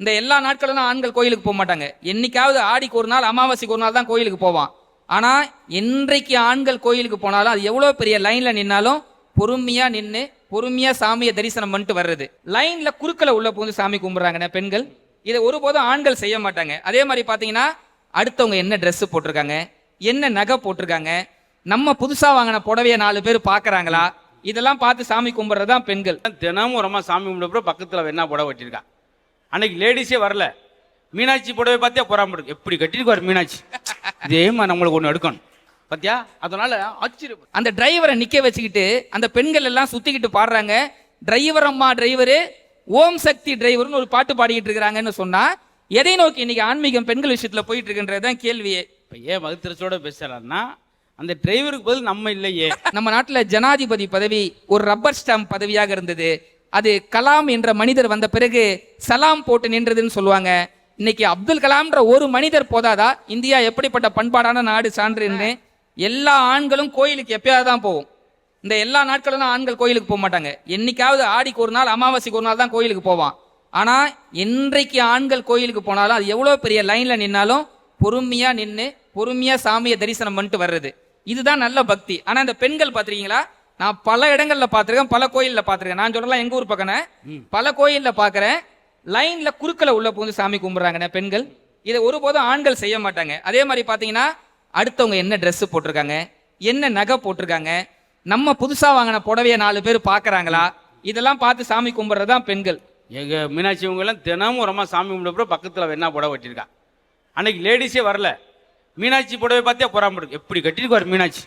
இந்த எல்லா நாட்களும் ஆண்கள் கோயிலுக்கு போக மாட்டாங்க. என்னைக்காவது ஆடிக்கு ஒரு நாள் அமாவாசைக்கு ஒரு நாள் தான் கோயிலுக்கு போவான். ஆனால் என்றைக்கு ஆண்கள் கோயிலுக்கு போனாலும் அது எவ்வளோ பெரிய லைனில் நின்னாலும் பொறுமையாக நின்று பொறுமையாக சாமியை தரிசனம் பண்ணிட்டு வர்றது. லைனில் குறுக்களை உள்ள புகுந்து சாமி கும்பிட்றாங்கண்ணே பெண்கள். இதை ஒருபோதும் ஆண்கள் செய்ய மாட்டாங்க. அதே மாதிரி பார்த்தீங்கன்னா அடுத்தவங்க என்ன ட்ரெஸ்ஸு போட்டிருக்காங்க என்ன நகை போட்டிருக்காங்க நம்ம புதுசாக வாங்கின புடவைய நாலு பேர் பார்க்குறாங்களா இதெல்லாம் பார்த்து சாமி கும்பிட்றது தான் பெண்கள். தினமும் ரொம்ப சாமி கும்பிட பக்கத்தில் என்ன புடவை கட்டியிருக்கா அன்னைக்கு லேடிஸே வரல. மீனாட்சி புடவை பார்த்தியா? பொறாம எப்படி கட்டிருக்காரு மீனாட்சி? இதே மாதிரி நம்மளுக்கு ஒன்று எடுக்கணும். பாத்தியா அதனால ஆச்சரியம். அந்த டிரைவரை நிக்க வச்சுக்கிட்டு அந்த பெண்கள் எல்லாம் சுத்திக்கிட்டு பாடுறாங்க. டிரைவர் அம்மா டிரைவரு ஓம் சக்தி டிரைவர்னு ஒரு பாட்டு பாடிக்கிட்டு இருக்கிறாங்கன்னு சொன்னா எதை நோக்கி இன்னைக்கு ஆன்மீகம் பெண்கள் விஷயத்துல போயிட்டு இருக்குன்றதுதான் கேள்வியே. இப்போ ஏன் வகுத்திரச்சோட பேசலாம்னா அந்த டிரைவருக்கு பதில் நம்ம இல்லையே. நம்ம நாட்டுல ஜனாதிபதி பதவி ஒரு ரப்பர் ஸ்டாம்ப் பதவியாக இருந்தது. அது கலாம் என்ற மனிதர் வந்த பிறகு சலாம் போட்டு நின்றதுன்னு சொல்லுவாங்க. இன்னைக்கு அப்துல் கலாம்ன்ற ஒரு மனிதர் போதாதா? இந்தியா எப்படிப்பட்ட பண்பாடான நாடு சான்றுன்னு எல்லா ஆண்களும் கோயிலுக்கு எப்பயாவது தான் போவோம். இந்த எல்லா நாட்களும் ஆண்கள் கோயிலுக்கு போக மாட்டாங்க. என்னைக்காவது ஆடிக்கு ஒரு நாள் அமாவாசைக்கு ஒரு நாள் தான் கோயிலுக்கு போவான். ஆனா என்றைக்கு ஆண்கள் கோயிலுக்கு போனாலும் அது எவ்வளவு பெரிய லைன்ல நின்னாலும் பொறுமையா நின்று பொறுமையா சாமியை தரிசனம் பண்ணிட்டு வர்றது. இதுதான் நல்ல பக்தி. ஆனா இந்த பெண்கள் பாத்திருக்கீங்களா? நான் பல இடங்கள்ல பார்த்திருக்கேன் பல கோயில்ல பார்த்திருக்கேன். நான் சொல்லலாம் எங்க ஊர் பக்கன பல கோயில்ல பார்க்கறேன். லைன்ல குறுக்கல உள்ள புகுந்து சாமி கும்பிடுறாங்கண்ணே பெண்கள். இதை ஒருபோதும் ஆண்கள் செய்ய மாட்டாங்க. அதே மாதிரி பாத்தீங்கன்னா அடுத்தவங்க என்ன Dress போட்டிருக்காங்க என்ன நகை போட்டிருக்காங்க நம்ம புதுசா வாங்கின புடவைய நாலு பேர் பாக்குறாங்களா இதெல்லாம் பார்த்து சாமி கும்பிடுறது தான் பெண்கள். எங்க மீனாட்சி இவங்க எல்லாம் தினமும் அம்மா சாமி கும்பிட பக்கத்தில் வெண்ணா புடவை கட்டியிருக்கா அன்னைக்கு லேடிஸே வரல. மீனாட்சி புடவை பார்த்தியா பொறாம எப்படி கட்டிருக்காரு மீனாட்சி?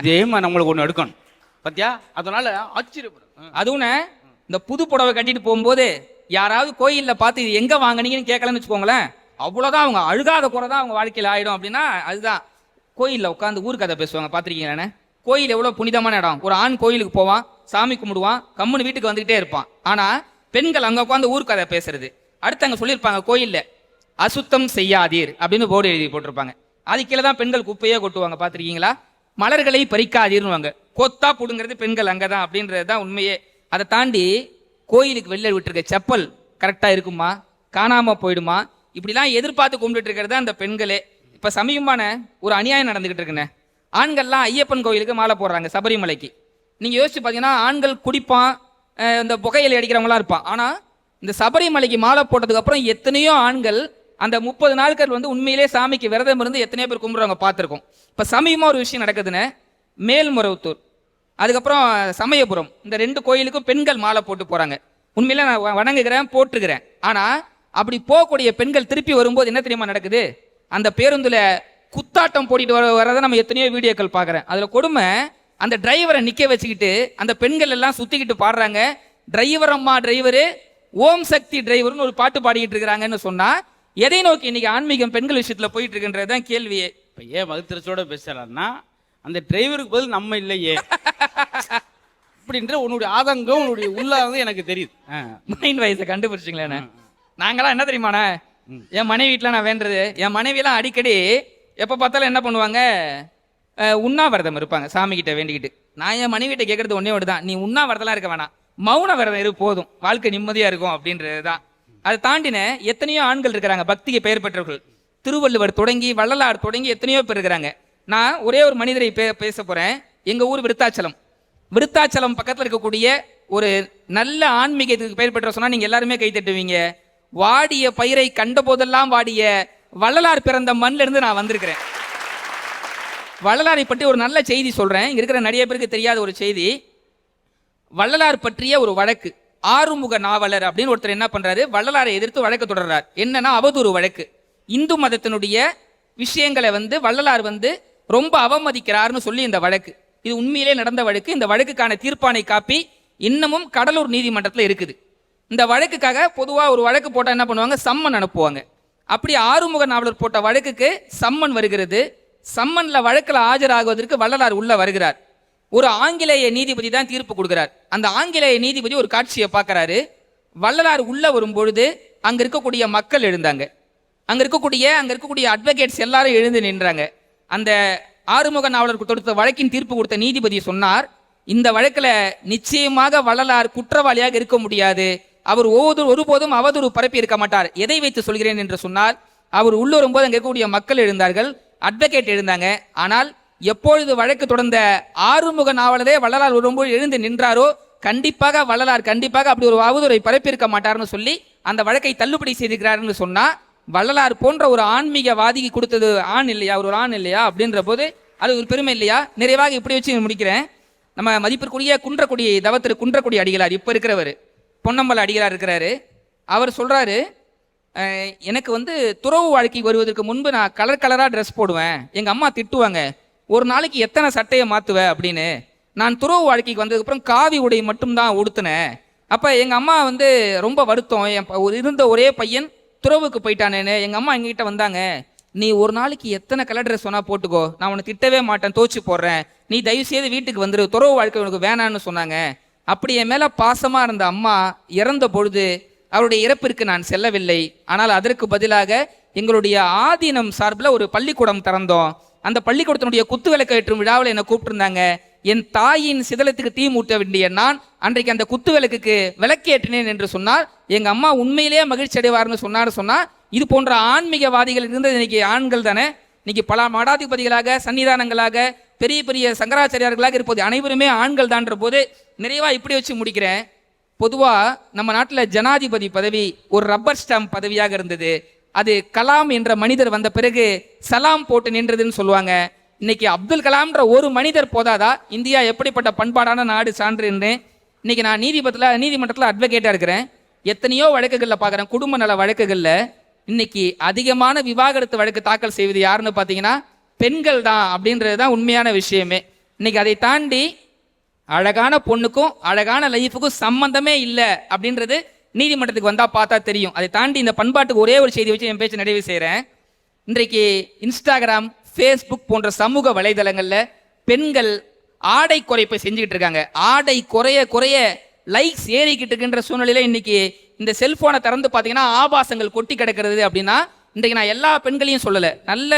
இதே மாதிரி நம்மளுக்கு ஒன்று எடுக்கணும். பத்தியா? அதனால ஆச்சரியப்படும் அதுவும் இந்த புது புடவை கட்டிட்டு போகும்போது யாராவது கோயில்ல பார்த்து இது எங்க வாங்கினீங்கன்னு கேட்கலன்னு வச்சுக்கோங்களேன். அவ்வளோதான் அவங்க அழுகாத குறை தான் அவங்க வாழ்க்கையில் ஆயிடும் அப்படின்னா அதுதான். கோயிலில் உட்காந்து ஊர் கதை பேசுவாங்க. பார்த்துருக்கீங்களாண்ணே கோயில் எவ்வளோ புனிதமான இடம். ஒரு ஆண் கோயிலுக்கு போவான் சாமி கும்பிடுவான் கம்முன்னு வீட்டுக்கு வந்துகிட்டே இருப்பான். ஆனால் பெண்கள் அங்கே உட்காந்து ஊர் கதை பேசுறது. அடுத்து அங்கே சொல்லியிருப்பாங்க கோயிலில் அசுத்தம் செய்யாதீர் அப்படின்னு போர்டு எழுதி போட்டிருப்பாங்க. அது கீழே தான் பெண்கள் குப்பையே கொட்டுவாங்க. பார்த்துருக்கீங்களா? மலர்களை பறிக்காதீர்னுவாங்க கொத்தா புடுங்கிறது பெண்கள் அங்கே தான் அப்படின்றது தான் உண்மையே. அதை தாண்டி கோயிலுக்கு வெளில விட்டுருக்க செப்பல் கரெக்டாக இருக்குமா? காணாமல் போயிடுமா? இப்படிலாம் எதிர்பார்த்து கும்பிட்டுட்டு இருக்கிறது அந்த பெண்களே. இப்போ சமீபமான ஒரு அநியாயம் நடந்துக்கிட்டு இருக்குண்ணே. ஆண்கள்லாம் ஐயப்பன் கோயிலுக்கு மாலை போடுறாங்க சபரிமலைக்கு. நீங்கள் யோசிச்சு பார்த்தீங்கன்னா ஆண்கள் குடிப்பான் இந்த புகையில அடிக்கிறவங்களாம் இருப்பான். ஆனால் இந்த சபரிமலைக்கு மாலை போட்டதுக்கப்புறம் எத்தனையோ ஆண்கள் அந்த முப்பது நாட்கள் வந்து உண்மையிலே சாமிக்கு விரதம் இருந்து எத்தனையோ பேர் கும்பிட்றவங்க பார்த்துருக்கோம். இப்போ சமயமாக ஒரு விஷயம் நடக்குதுன்னு மேல்முறவுத்தூர் அதுக்கப்புறம் சமயபுரம் இந்த ரெண்டு கோயிலுக்கும் பெண்கள் மாலை போட்டு போகிறாங்க உண்மையில நான் வ- வணங்குகிறேன் போட்டுருக்கிறேன் ஆனால் அப்படி போகக்கூடிய பெண்கள் திருப்பி வரும்போது என்ன தெரியுமா நடக்குது? அந்த பேருந்தில் குத்தாட்டம் போட்டிட்டு வர வரதை நம்ம எத்தனையோ வீடியோக்கள் பார்க்குறேன். அதில் கொடுமை அந்த டிரைவரை நிற்க வச்சுக்கிட்டு அந்த பெண்கள் எல்லாம் சுற்றிக்கிட்டு பாடுறாங்க. டிரைவர் அம்மா டிரைவரு ஓம் சக்தி டிரைவர்னு ஒரு பாட்டு பாடிக்கிட்டு இருக்கிறாங்கன்னு சொன்னால் எதை நோக்கி இன்னைக்கு ஆன்மீகம் பெண்கள் விஷயத்துல போயிட்டு இருக்குன்றது தான் கேள்வியே. இப்போ ஏன் வகுத்திரச்சோட பேசலாம்னா அந்த டிரைவருக்கு பதில் நம்ம இல்லையே. அப்படின்ற உன்னுடைய ஆதங்கம் உன்னுடைய உள்ளாதம் எனக்கு தெரியுது. மைண்ட் வயசை கண்டுபிடிச்சிங்களேண்ணே நாங்களாம் என்ன தெரியுமாண்ணே என் மனைவி வீட்டில் நான் வேண்டுறது என் மனைவியெல்லாம் அடிக்கடி எப்போ பார்த்தாலும் என்ன பண்ணுவாங்க? உண்ணாவிரதம் இருப்பாங்க சாமி கிட்ட வேண்டிக்கிட்டு. நான் என் மனைவி கிட்ட கேட்கறது ஒன்னே ஒன்று தான் நீ உண்ணாவிரதம்லாம் இருக்க வேணாம். மௌன விரதம் இரு போதும். வாழ்க்கை நிம்மதியா இருக்கும் அப்படின்றது தான் அதை தாண்டின எத்தனையோ ஆண்கள் இருக்கிறாங்க. பக்திக்கு பெயர் பெற்றவர்கள் திருவள்ளுவர் தொடங்கி வள்ளலார் தொடங்கி எத்தனையோ பேர் இருக்கிறாங்க. நான் ஒரே ஒரு மனிதரை பே பேச போகிறேன் எங்கள் ஊர் விருத்தாச்சலம். விருத்தாச்சலம் பக்கத்தில் இருக்கக்கூடிய ஒரு நல்ல ஆன்மீகத்துக்கு பெயர் பெற்ற சொன்னால் நீங்கள் எல்லாருமே கை தட்டுவீங்க. வாடிய பயிரை கண்ட போதெல்லாம் வாடிய வள்ளலார் பிறந்த மண்ணிலிருந்து நான் வந்திருக்கிறேன். வள்ளலாரை பற்றி ஒரு நல்ல செய்தி சொல்கிறேன் இங்கே இருக்கிற நிறைய பேருக்கு தெரியாத ஒரு செய்தி. வள்ளலார் பற்றிய ஒரு வழக்கு. ஆறுமுக நாவலர் அப்படின்னு ஒருத்தர் என்ன பண்றாரு? வள்ளலாரை எதிர்த்து வழக்கு தொடர்றார். என்னன்னா அவதூறு வழக்கு. இந்து மதத்தினுடைய விஷயங்களை வந்து வள்ளலார் வந்து ரொம்ப அவமதிக்கிறார்னு சொல்லி இந்த வழக்கு. இது உண்மையிலே நடந்த வழக்கு. இந்த வழக்குக்கான தீர்ப்பானை காப்பி இன்னமும் கடலூர் நீதிமன்றத்தில் இருக்குது. இந்த வழக்குக்காக பொதுவாக ஒரு வழக்கு போட்டால் என்ன பண்ணுவாங்க? சம்மன் அனுப்புவாங்க. அப்படி ஆறுமுக நாவலர் போட்ட வழக்குக்கு சம்மன் வருகிறது. சம்மனில் வழக்கில் ஆஜராகுவதற்கு வள்ளலார் உள்ளே வருகிறார். ஒரு ஆங்கிலேய நீதிபதி தான் தீர்ப்பு கொடுக்கிறார். அந்த ஆங்கிலேய நீதிபதி ஒரு காட்சியை பார்க்கறாரு. வள்ளலார் உள்ள வரும்பொழுது அங்க இருக்கக்கூடிய மக்கள் எழுந்தாங்க. அங்க இருக்கக்கூடிய அங்க இருக்கக்கூடிய அட்வொகேட்ஸ் எல்லாரும் எழுந்து நின்றாங்க. அந்த ஆறுமுக நாவலர் தொடுத்த வழக்கின் தீர்ப்பு கொடுத்த நீதிபதி சொன்னார் இந்த வழக்கில் நிச்சயமாக வள்ளலார் குற்றவாளியாக இருக்க முடியாது. அவர் ஒவ்வொரு ஒருபோதும் அவதூறு பரப்பி இருக்க மாட்டார். எதை வைத்து சொல்கிறேன் என்று சொன்னால் அவர் உள்ளூரும் போது அங்கே இருக்கக்கூடிய மக்கள் எழுந்தார்கள் அட்வொகேட் எழுந்தாங்க. ஆனால் எப்பொழுது வழக்கு தொடர்ந்த ஆறுமுக நாவலரே வள்ளலார் வரும்போது எழுந்து நின்றாரோ கண்டிப்பாக வள்ளலார் கண்டிப்பாக அப்படி ஒரு அவதூறை பரப்பியிருக்க மாட்டார்னு சொல்லி அந்த வழக்கை தள்ளுபடி செய்திருக்கிறார்னு சொன்னால் வள்ளலார் போன்ற ஒரு ஆன்மீகவாதிக்கு கொடுத்தது ஆண் இல்லையா ஒரு ஆண் இல்லையா அப்படின்ற போது அது ஒரு பெருமை இல்லையா? நிறைவாக இப்படி வச்சு முடிக்கிறேன். நம்ம மதிப்பிற்குரிய குன்றக்குடி தவத்திரு குன்றக்குடி அடிகளார் இப்போ இருக்கிறவர் பொன்னம்பல அடிகளார் இருக்கிறாரு. அவர் சொல்கிறாரு எனக்கு வந்து துறவு வாழ்க்கைக்கு வருவதற்கு முன்பு நான் கலர் கலராக ட்ரெஸ் போடுவேன். எங்கள் அம்மா திட்டுவாங்க. ஒரு நாளைக்கு எத்தனை சட்டையை மாற்றுவேன் அப்படின்னு? நான் துறவு வாழ்க்கைக்கு வந்ததுக்கப்புறம் காவி உடை மட்டும்தான் உடுத்தினேன். அப்போ எங்கள் அம்மா வந்து ரொம்ப வருத்தம். என் ப- இருந்த ஒரே பையன் துறவுக்கு போயிட்டானேன்னு எங்கள் அம்மா எங்ககிட்ட வந்தாங்க. நீ ஒரு நாளைக்கு எத்தனை கலர் ட்ரெஸ் வேணால் போட்டுக்கோ. நான் உன்னை திட்டவே மாட்டேன் தோச்சு போடுறேன். நீ தயவு செய்து வீட்டுக்கு வந்துரு. துறவு வாழ்க்கை உனக்கு வேணான்னு சொன்னாங்க. அப்படி என் மேலே பாசமாக இருந்த அம்மா இறந்த பொழுது அவருடைய இறப்பிற்கு நான் செல்லவில்லை. ஆனால் அதற்கு பதிலாக எங்களுடைய ஆதீனம் சார்பில் ஒரு பள்ளிக்கூடம் திறந்தோம். அந்த பள்ளிக்கூடத்தினுடைய குத்து விளக்கு ஏற்றும் விழாவில் என்னை கூப்பிட்டுருந்தாங்க. என் தாயின் சிதலத்துக்கு தீ மூட்ட வேண்டிய நான் அன்றைக்கு அந்த குத்து விளக்குக்கு விளக்கேற்றினேன் என்று சொன்னால் எங்கள் அம்மா உண்மையிலேயே மகிழ்ச்சி அடைவார்னு சொன்னார் சொன்னால் இது போன்ற ஆன்மீகவாதிகள் இருந்தது இன்னைக்கு ஆண்கள் தானே. இன்னைக்கு பல மடாதிபதிகளாக சன்னிதானங்களாக பெரிய பெரிய சங்கராச்சாரியார்களாக இருப்பது அனைவருமே ஆண்கள் தான்ற போது நிறைவாக இப்படி வச்சு முடிக்கிறேன். பொதுவாக நம்ம நாட்டில் ஜனாதிபதி பதவி ஒரு ரப்பர் ஸ்டாம்ப் பதவியாக இருந்தது. அது கலாம் என்ற மனிதர் வந்த பிறகு சலாம் போட்டு நின்றதுன்னு சொல்லுவாங்க. இன்னைக்கு அப்துல் கலாம்ன்ற ஒரு மனிதர் போதாதா? இந்தியா எப்படிப்பட்ட பண்பாடான நாடு சான்றுன்னு இன்னைக்கு நான் நீதிபத்தில் நீதிமன்றத்தில் அட்வொகேட்டாக இருக்கிறேன். எத்தனையோ வழக்குகளில் பார்க்குறேன். குடும்ப நல வழக்குகளில். இன்னைக்கு அதிகமான விவாகரத்து வழக்கு தாக்கல் செய்வது யாருன்னு பார்த்தீங்கன்னா பெண்கள் தான் அப்படின்றது தான் உண்மையான விஷயமே. இன்னைக்கு அதை தாண்டி அழகான பொண்ணுக்கும் அழகான லைஃபுக்கும் சம்பந்தமே இல்லை அப்படின்றது நீதிமன்றத்துக்கு வந்தால் பார்த்தா தெரியும். அதை தாண்டி இந்த பண்பாட்டுக்கு ஒரே ஒரு செய்தி வச்சு என் பேச்சு நிறைவு செய்கிறேன் இன்றைக்கு இன்ஸ்டாகிராம் ஃபேஸ்புக் போன்ற சமூக வலைதளங்களில் பெண்கள் ஆடை குறைப்பை செஞ்சுக்கிட்டு இருக்காங்க. ஆடை குறைய குறைய லைக்ஸ் ஏறிக்கிட்டு இருக்கின்ற சூழ்நிலையில் இன்னைக்கு இந்த செல்போனை திறந்து பார்த்தீங்கன்னா ஆபாசங்கள் கொட்டி கிடக்கிறது அப்படின்னா இன்றைக்கு நான் எல்லா பெண்களையும் சொல்லலை. நல்ல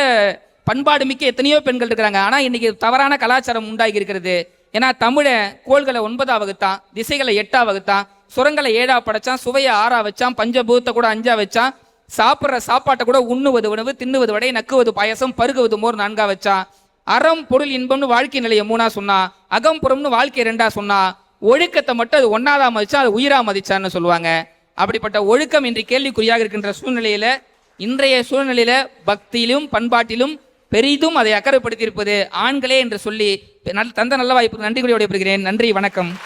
பண்பாடு மிக்க எத்தனையோ பெண்கள் இருக்கிறாங்க. ஆனால் இன்னைக்கு தவறான கலாச்சாரம் உண்டாகி இருக்கிறது. ஏன்னா தமிழை கோள்களை ஒன்பதாக வகுத்தான் திசைகளை எட்டாக வகுத்தான் சுரங்களை ஏழா படைச்சான் சுவையை ஆறா வச்சான் பஞ்சபூத்தை கூட அஞ்சா வச்சான் சாப்பிட்ற சாப்பாட்டை கூட உண்ணுவது உணவு தின்னுவது வடை நக்குவது பாயசம் பருகுவது மோர் நான்கா வச்சான். அறம் பொருள் இன்பம்னு வாழ்க்கை நிலையை மூணா சொன்னா அகம்புறம்னு வாழ்க்கை ரெண்டா சொன்னா ஒழுக்கத்தை மட்டும் அது ஒன்னாதா மதிச்சா அது உயிரா மதிச்சான்னு சொல்லுவாங்க. அப்படிப்பட்ட ஒழுக்கம் இன்று கேள்விக்குறியாக இருக்கின்ற சூழ்நிலையில இன்றைய சூழ்நிலையில பக்தியிலும் பண்பாட்டிலும் பெரிதும் அதை அக்கறைப்படுத்தியிருப்பது ஆண்களே என்று சொல்லி நல்- தந்த நல்ல வாய்ப்புக்கு நன்றி கூறி விடைபெறுகிறேன். நன்றி வணக்கம்.